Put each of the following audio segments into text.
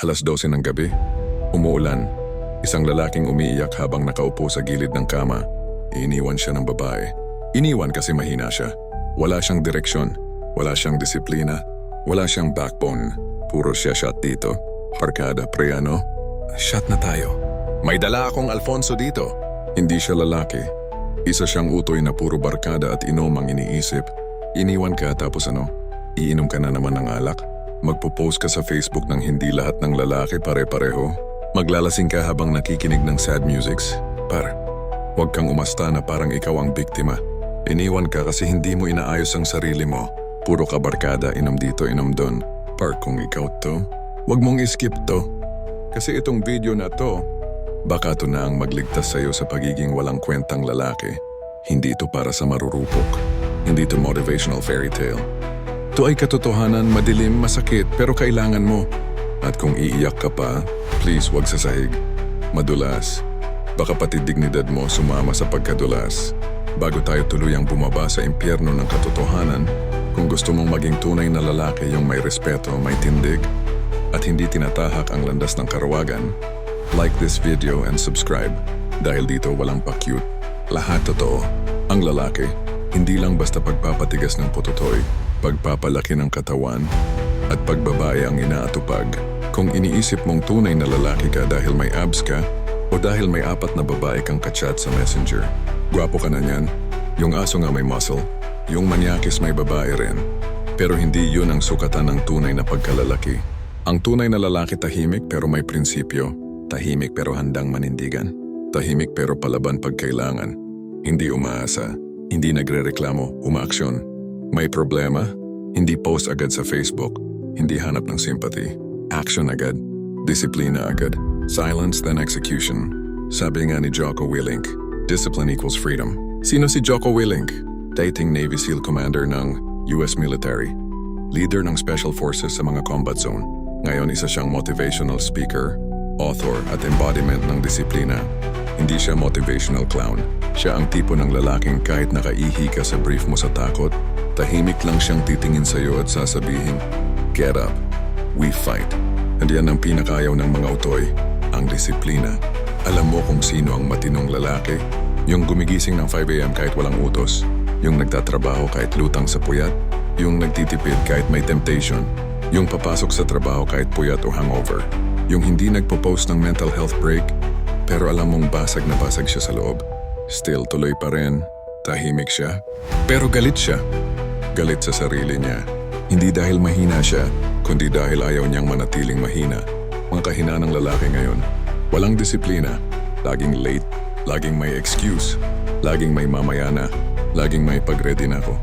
Halas 12 ng gabi. Umuulan. Isang lalaking umiiyak habang nakaupo sa gilid ng kama. Iniwan siya ng babae. Iniwan kasi mahina siya. Wala siyang direksyon. Wala siyang disiplina. Wala siyang backbone. Puro siya shot dito. Parkada, pre ano? Shot na tayo. May dala akong Alfonso dito. Hindi siya lalaki. Isa siyang utoy na puro barkada at inom ang iniisip. Iniwan ka tapos ano? Iinom ka na naman ng alak? Magpo-post ka sa Facebook ng hindi lahat ng lalaki pare-pareho? Maglalasing ka habang nakikinig ng sad musics? Par, huwag kang umasta na parang ikaw ang biktima. Iniwan ka kasi hindi mo inaayos ang sarili mo. Puro ka barkada, inom dito, inom doon. Par, kung ikaw to, huwag mong iskip to. Kasi itong video na to, baka to na ang magligtas sa'yo sa pagiging walang kwentang lalaki. Hindi ito para sa marurupok. Hindi ito motivational fairy tale. Ito ay katotohanan, madilim, masakit, pero kailangan mo. At kung iiyak ka pa, please wag sa sahig. Madulas. Baka pati dignidad mo sumama sa pagkadulas. Bago tayo tuluyang bumaba sa impyerno ng katotohanan, kung gusto mong maging tunay na lalaki yung may respeto, may tindig, at hindi tinatahak ang landas ng karawagan, like this video and subscribe dahil dito walang pa-cute. Lahat totoo. Ang lalaki, hindi lang basta pagpapatigas ng pututoy, pagpapalaki ng katawan, at pagbabae ang inaatupag. Kung iniisip mong tunay na lalaki ka dahil may abs ka, o dahil may apat na babae kang kachat sa messenger, gwapo ka na niyan, yung aso nga may muscle, yung manyakis may babae rin. Pero hindi yun ang sukatan ng tunay na pagkalalaki. Ang tunay na lalaki tahimik pero may prinsipyo. Tahimik pero handang manindigan. Tahimik pero palaban pag kailangan. Hindi umaasa. Hindi nagrereklamo, umaaksyon. May problema? Hindi post agad sa Facebook. Hindi hanap ng sympathy. Action agad. Disiplina agad. Silence then execution. Sabi nga ni Jocko Willink, discipline equals freedom. Sino si Jocko Willink? Dating Navy SEAL Commander ng US Military. Leader ng Special Forces sa mga combat zone. Ngayon isa siyang motivational speaker, author at embodiment ng disiplina. Hindi siya motivational clown. Siya ang tipo ng lalaking kahit nakaihi ka sa brief mo sa takot, tahimik lang siyang titingin sa'yo at sasabihin, Get up. We fight. At yan ang pinakayaw ng mga utoy, ang disiplina. Alam mo kung sino ang matinong lalaki? Yung gumigising ng 5am kahit walang utos. Yung nagtatrabaho kahit lutang sa puyat. Yung nagtitipid kahit may temptation. Yung papasok sa trabaho kahit puyat o hangover. Yung hindi nagpo-post ng mental health break, pero alam mong basag na basag siya sa loob. Still tuloy pa rin. Tahimik siya. Pero galit siya. Galit sa sarili niya. Hindi dahil mahina siya, kundi dahil ayaw niyang manatiling mahina. Mga kahinanang lalaki ngayon. Walang disiplina. Laging late. Laging may excuse. Laging may mamayana. Laging may pag-ready na ako.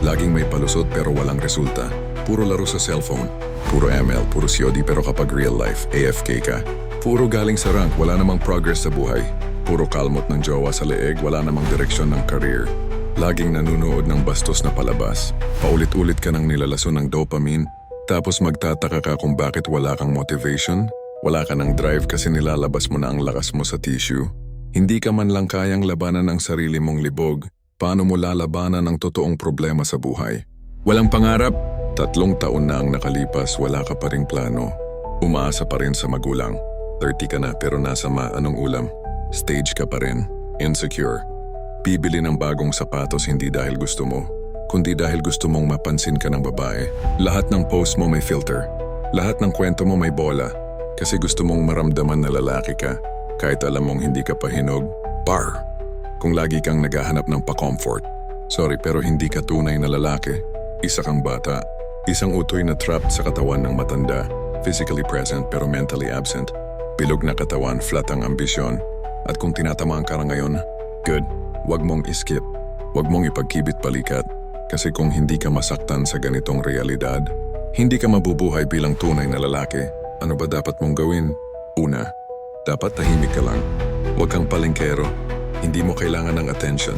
Laging may palusot pero walang resulta. Puro laro sa cellphone. Puro ML, puro COD pero kapag real life, AFK ka. Puro galing sa rank, wala namang progress sa buhay. Puro kalmot ng jowa sa leeg, wala namang direksyon ng career. Laging nanunood ng bastos na palabas. Paulit-ulit ka ng nilalason ng dopamine, tapos magtataka ka kung bakit wala kang motivation, wala ka ng drive kasi nilalabas mo na ang lakas mo sa tissue. Hindi ka man lang kayang labanan ang sarili mong libog, paano mo lalabanan ang totoong problema sa buhay? Walang pangarap, tatlong taon na ang nakalipas wala ka pa ring plano. Umaasa pa rin sa magulang. 30 ka na pero nasa ma anong ulam. Stage ka pa rin. Insecure. Bibili ng bagong sapatos hindi dahil gusto mo, kundi dahil gusto mong mapansin ka ng babae. Lahat ng post mo may filter. Lahat ng kwento mo may bola. Kasi gusto mong maramdaman na lalaki ka, kahit alam mong hindi ka pa hinog. Bar. Kung lagi kang naghahanap ng pa-comfort. Sorry pero hindi ka tunay na lalaki. Isa kang bata. Isang utoy na trapped sa katawan ng matanda. Physically present pero mentally absent. Bilog na katawan, flat ang ambisyon. At kung tinatamaan ka na ngayon, good. Huwag mong iskip. Huwag mong ipagkibit palikat. Kasi kung hindi ka masaktan sa ganitong realidad, hindi ka mabubuhay bilang tunay na lalaki. Ano ba dapat mong gawin? Una, dapat tahimik ka lang. Huwag kang palengkero. Hindi mo kailangan ng attention.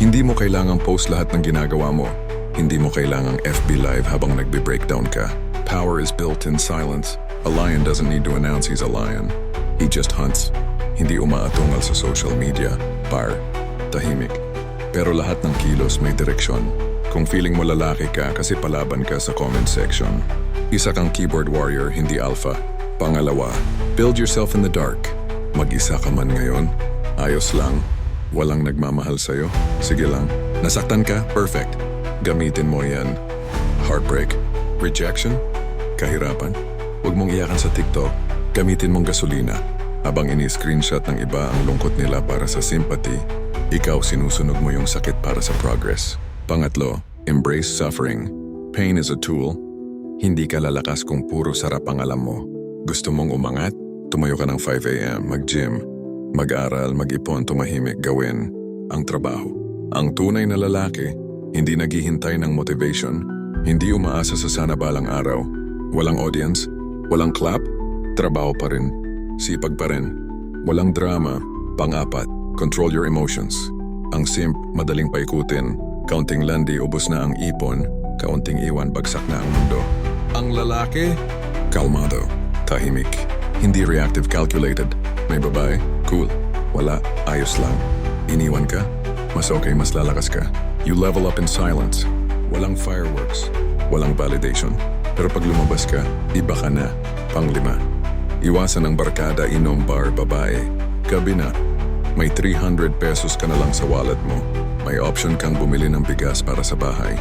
Hindi mo kailangang post lahat ng ginagawa mo. Hindi mo kailangang FB Live habang nagbe-breakdown ka. Power is built in silence. A lion doesn't need to announce he's a lion. He just hunts. Hindi umaatungal sa social media. Par, tahimik. Pero lahat ng kilos may direksyon. Kung feeling mo lalaki ka kasi palaban ka sa comment section. Isa kang keyboard warrior, hindi alpha. Pangalawa, build yourself in the dark. Mag-isa ka man ngayon, ayos lang. Walang nagmamahal sa'yo, sige lang. Nasaktan ka, perfect. Gamitin mo yan. Heartbreak, rejection, kahirapan. Huwag mong iyakan sa TikTok. Gamitin mong gasolina. Habang ini-screenshot ng iba ang lungkot nila para sa sympathy, ikaw sinusunog mo yung sakit para sa progress. Pangatlo, embrace suffering. Pain is a tool. Hindi ka lalakas kung puro sarap ang alam mo. Gusto mong umangat? Tumayo ka ng 5 a.m., mag-gym, mag-aral, mag-ipon, tumahimik, gawin ang trabaho. Ang tunay na lalaki, hindi naghihintay ng motivation, hindi umaasa sa sana balang araw, walang audience, walang clap, trabaho pa rin, sipag pa rin, walang drama, pang-apat, control your emotions. Ang simp, madaling paikutin, counting landi, ubos na ang ipon, kaunting iwan, bagsak na ang mundo. Ang lalaki, kalmado, tahimik, hindi reactive calculated. May babae, cool, wala, ayos lang. Iniwan ka, mas okay, mas lalakas ka. You level up in silence. Walang fireworks, walang validation. Pero pag lumabas ka, iba ka na. Panglima, iwasan ang barkada, inom, bar, babae. Gabi na, may 300 pesos ka na lang sa wallet mo. May option kang bumili ng bigas para sa bahay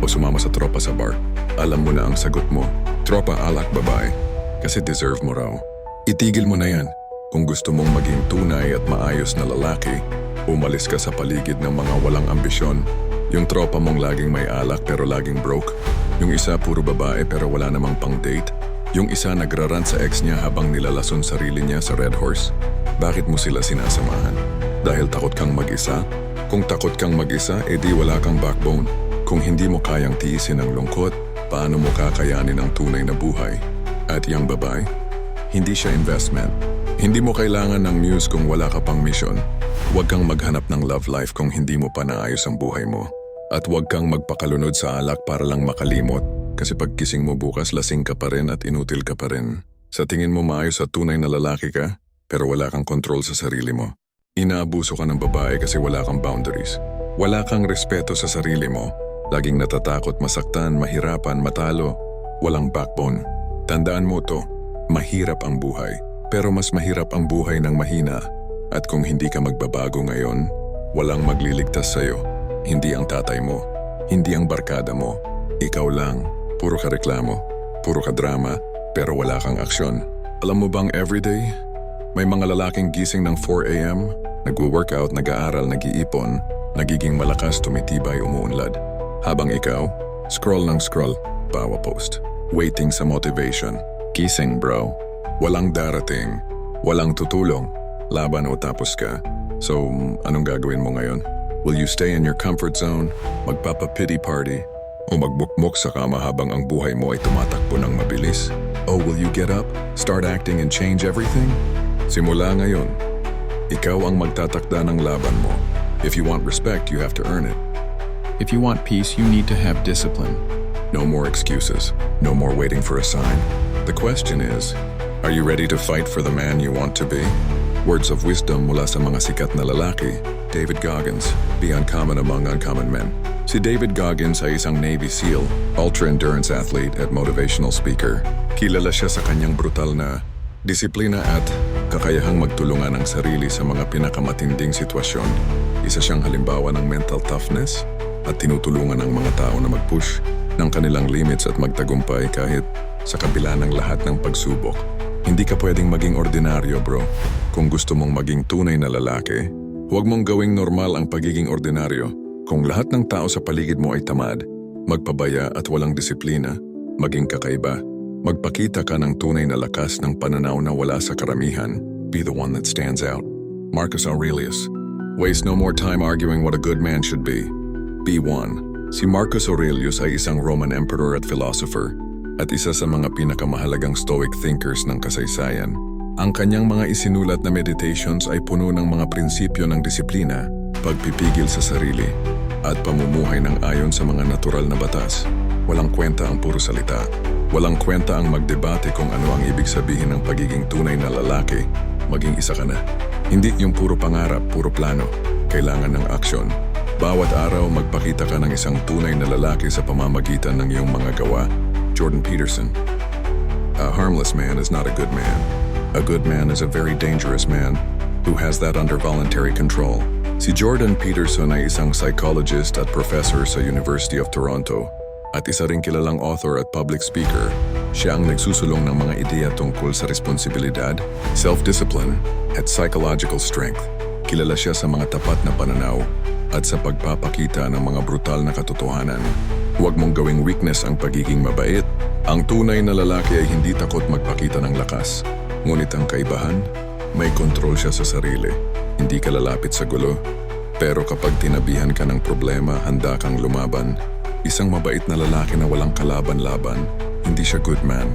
o sumama sa tropa sa bar. Alam mo na ang sagot mo. Tropa alak babae. Kasi deserve mo raw. Itigil mo na yan. Kung gusto mong maging tunay at maayos na lalaki, umalis ka sa paligid ng mga walang ambisyon. Yung tropa mong laging may alak pero laging broke. Yung isa puro babae pero wala namang pang date. Yung isa nagraran sa ex niya habang nilalason sarili niya sa Red Horse. Bakit mo sila sinasamahan? Dahil takot kang mag-isa? Kung takot kang mag-isa, edi wala kang backbone. Kung hindi mo kayang tiisin ang lungkot, paano mo kakayanin ang tunay na buhay? At yung babae? Hindi siya investment. Hindi mo kailangan ng muse kung wala ka pang mission. Huwag kang maghanap ng love life kung hindi mo pa naayos ang buhay mo. At huwag kang magpakalunod sa alak para lang makalimot kasi pagkising mo bukas lasing ka pa rin at inutil ka pa rin. Sa tingin mo maayos at tunay na lalaki ka, pero wala kang control sa sarili mo. Inaabuso ka ng babae kasi wala kang boundaries. Wala kang respeto sa sarili mo. Laging natatakot masaktan, mahirapan, matalo. Walang backbone. Tandaan mo to, mahirap ang buhay. Pero mas mahirap ang buhay ng mahina. At kung hindi ka magbabago ngayon, walang magliligtas sa'yo. Hindi ang tatay mo, hindi ang barkada mo. Ikaw lang, puro ka reklamo, puro ka drama, pero wala kang aksyon. Alam mo bang everyday, may mga lalaking gising ng 4 a.m., nagwo-workout, nag-aaral, nag-iipon, nagiging malakas, tumitibay, umuunlad. Habang ikaw, scroll ng scroll, bawa post. Waiting sa motivation. Gising bro. Walang darating. Walang tutulong. Laban o tapos ka. So, anong gagawin mo ngayon? Will you stay in your comfort zone? Magpapa-pity party? O magbukmok sa kama habang ang buhay mo ay tumatakbo ng mabilis? O will you get up, start acting and change everything? Simula ngayon, ikaw ang magtatakda ng laban mo. If you want respect, you have to earn it. If you want peace, you need to have discipline. No more excuses. No more waiting for a sign. The question is, are you ready to fight for the man you want to be? Words of wisdom mula sa mga sikat na lalaki. David Goggins, be uncommon among uncommon men. Si David Goggins ay isang Navy SEAL, ultra-endurance athlete at motivational speaker. Kilala siya sa kanyang brutal na disiplina at kakayahang magtulungan ang sarili sa mga pinakamatinding sitwasyon. Isa siyang halimbawa ng mental toughness at tinutulungan ang mga tao na mag-push ng kanilang limits at magtagumpay kahit sa kabila ng lahat ng pagsubok. Hindi ka pwedeng maging ordinaryo, bro. Kung gusto mong maging tunay na lalaki, huwag mong gawing normal ang pagiging ordinaryo. Kung lahat ng tao sa paligid mo ay tamad, magpabaya at walang disiplina, maging kakaiba. Magpakita ka ng tunay na lakas ng pananaw na wala sa karamihan. Be the one that stands out. Marcus Aurelius. Waste no more time arguing what a good man should be. Be one. Si Marcus Aurelius ay isang Roman emperor at philosopher at isa sa mga pinakamahalagang stoic thinkers ng kasaysayan. Ang kanyang mga isinulat na meditations ay puno ng mga prinsipyo ng disiplina, pagpipigil sa sarili, at pamumuhay ng ayon sa mga natural na batas. Walang kwenta ang puro salita. Walang kwenta ang magdebate kung ano ang ibig sabihin ng pagiging tunay na lalaki. Maging isa ka na. Hindi yung puro pangarap, puro plano. Kailangan ng aksyon. Bawat araw magpakita ka ng isang tunay na lalaki sa pamamagitan ng iyong mga gawa. Jordan Peterson. A harmless man is not a good man. A good man is a very dangerous man who has that under voluntary control. Si Jordan Peterson ay isang psychologist at professor sa University of Toronto at isa ring kilalang author at public speaker. Siya ang nagsusulong ng mga ideya tungkol sa responsibilidad, self-discipline, at psychological strength. Kilala siya sa mga tapat na pananaw at sa pagpapakita ng mga brutal na katotohanan. Huwag mong gawing weakness ang pagiging mabait. Ang tunay na lalaki ay hindi takot magpakita ng lakas. Ngunit ang kaibahan, may kontrol siya sa sarili. Hindi ka lalapit sa gulo. Pero kapag tinabihan ka ng problema, handa kang lumaban. Isang mabait na lalaki na walang kalaban-laban, hindi siya good man.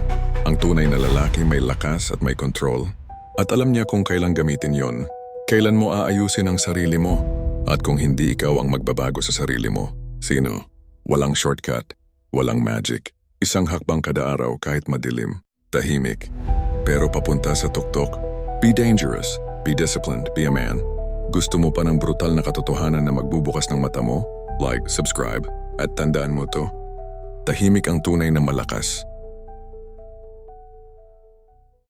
Ang tunay na lalaki may lakas at may control. At alam niya kung kailan gamitin yon. Kailan mo aayusin ang sarili mo. At kung hindi ikaw ang magbabago sa sarili mo, sino? Walang shortcut, walang magic. Isang hakbang kada araw kahit madilim, tahimik. Pero papunta sa tuktok. Be dangerous, be disciplined, be a man. Gusto mo pa ng brutal na katotohanan na magbubukas ng mata mo? Like, subscribe, at tandaan mo to. Tahimik ang tunay na malakas.